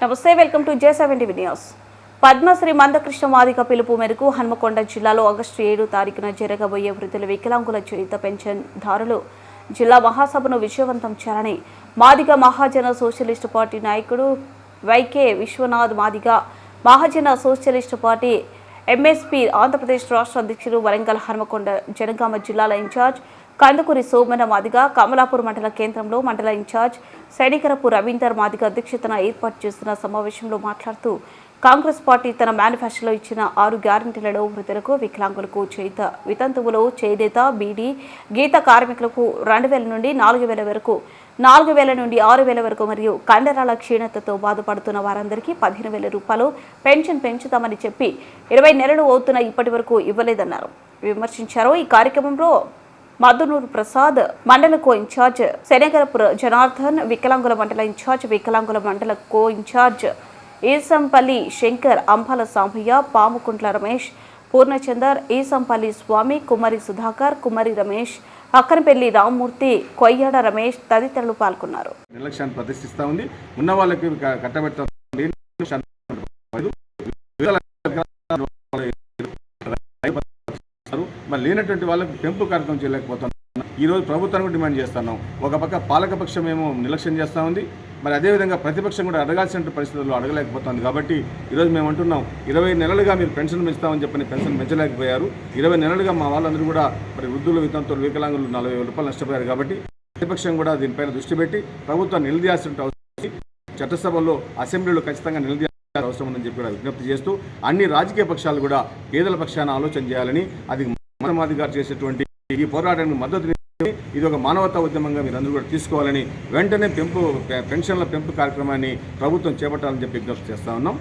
నమస్తే welcome to J seventy news. Padmashri Mandakrishna Madiga పిలుపు మేరకు హన్మకొండ జిల్లాలో ఆగస్టు ఏడు తారీఖున జరగబోయే వృద్ధుల వికలాంగుల జీవిత పెన్షన్ దారులు జిల్లా మహాసభను విజయవంతం చేయాలని మాదిగ మహాజన సోషలిస్టు పార్టీ నాయకుడు Y K Vishwanath Madiga Mahajana socialist party MSP Andhra Pradesh రాష్ట్ర అధ్యక్షుడు వరంగల్ హన్మకొండ జనగామ జిల్లాల ఇన్ఛార్జ్ కందుకూరి సోమన మాదిగ కమలాపూర్ మండల కేంద్రంలో మండల ఇన్ఛార్జ్ సైనికరపు రవీందర్ మాదిగ అధ్యక్షతన ఏర్పాటు చేస్తున్న సమావేశంలో మాట్లాడుతూ కాంగ్రెస్ పార్టీ తన మేనిఫెస్టోలో ఇచ్చిన ఆరు గ్యారంటీలలో వృద్ధులకు వికలాంగులకు చేత వితంతువులు చేనేత బీడీ గీత కార్మికులకు రెండు వేల నుండి నాలుగు వేల వరకు నాలుగు వేల నుండి ఆరు వేల వరకు మరియు కండరాల క్షీణతతో బాధపడుతున్న వారందరికీ పదిహేను వేల రూపాయలు పెన్షన్ పెంచుతామని చెప్పి ఇరవై నెలలు అవుతున్న ఇప్పటి వరకు ఇవ్వలేదన్నారు. విమర్శించారు. ఈ కార్యక్రమంలో మధునూరు ప్రసాద్ మండల కో ఇన్ఛార్జ్ శనగరపుర జనార్దన్ వికలాంగుల మండల ఇన్ఛార్జ్ వికలాంగుల మండల కో ఇన్ఛార్జ్ ఈసంపల్లి శంకర్ అంబాల సాంబయ్య పాముకుంట్ల రమేష్ పూర్ణచందర్ ఈసంపల్లి స్వామి కుమారి సుధాకర్ కుమారి రమేష్ అక్కనపల్లి రామ్మూర్తి కొయ్యాడ రమేష్ తదితరులు పాల్గొన్నారు. నిర్లక్ష్యాన్ని ప్రదర్శిస్తూ ఉంది. ఉన్న వాళ్ళకి కట్టబెట్ట మరి లేనటువంటి వాళ్ళకి పెంపు కార్యక్రమం చేయలేకపోతున్నాం. ఈరోజు ప్రభుత్వానికి ప్రభుత్వాన్ని కూడా డిమాండ్ చేస్తున్నాం. ఒక పక్క పాలకపక్షం ఏమో నిర్లక్ష్యం చేస్తూ ఉంది. మరి అదేవిధంగా ప్రతిపక్షం కూడా అడగాల్సిన పరిస్థితుల్లో అడగలేకపోతుంది. కాబట్టి ఈరోజు మేము అంటున్నాం ఇరవై నెలలుగా మీరు పెన్షన్ పెంచుతామని చెప్పని పెన్షన్ పెంచలేకపోయారు. ఇరవై నెలలుగా మా వాళ్ళందరూ కూడా మరి వృద్ధులు వితంతులు వికలాంగులు నలభై వేల రూపాయలు నష్టపోయారు కాబట్టి ప్రతిపక్షం కూడా దీనిపైన దృష్టి పెట్టి ప్రభుత్వం నిలదీయాల్సిన అవసరం చట్టసభలో అసెంబ్లీలో ఖచ్చితంగా నిలదీయాల్సిన అవసరం ఉందని చెప్పి కూడా విజ్ఞప్తి చేస్తూ అన్ని రాజకీయ పక్షాలు కూడా పేదల పక్షాన ఆలోచన చేయాలని అది మాధవి గారు చేసేటువంటి ఈ పోరాటానికి మద్దతు ఇది ఒక మానవతా ఉద్యమంగా మీరు అందరూ కూడా తీసుకోవాలని వెంటనే పెంపు పెన్షన్ల పెంపు కార్యక్రమాన్ని ప్రభుత్వం చేపట్టాలని చెప్పి విజ్ఞప్తి చేస్తా ఉన్నాం.